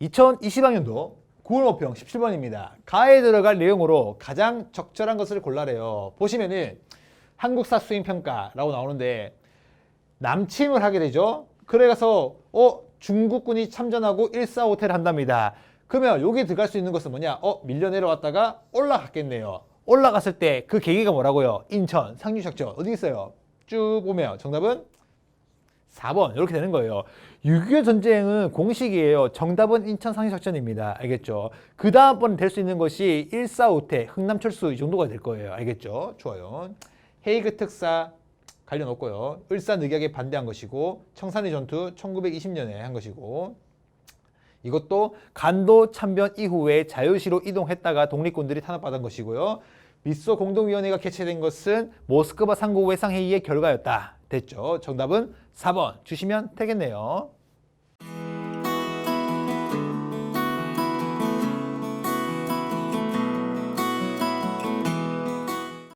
2020학년도 9월 모평 17번입니다. 가에 들어갈 내용으로 가장 적절한 것을 골라래요. 보시면은 한국사 수행평가라고 나오는데 남침을 하게 되죠. 그래서 어 중국군이 참전하고 145태를 한답니다. 그러면 여기 들어갈 수 있는 것은 뭐냐? 어 밀려 내려왔다가 올라갔겠네요. 올라갔을 때 그 계기가 뭐라고요? 인천 상륙작전 어디 있어요? 쭉 보면 정답은 4번 이렇게 되는 거예요. 6.25 전쟁은 공식이에요. 정답은 인천 상륙작전입니다. 알겠죠? 그 다음번에 될 수 있는 것이 145태 흥남철수 이 정도가 될 거예요. 알겠죠? 좋아요. 헤이그 특사 관련 없고요. 을사늑약에 반대한 것이고 청산리 전투 1920년에 한 것이고 이것도 간도 참변 이후에 자유시로 이동했다가 독립군들이 탄압받은 것이고요. 미소 공동위원회가 개최된 것은 모스크바 상고 외상회의의 결과였다. 됐죠. 정답은 4번 주시면 되겠네요.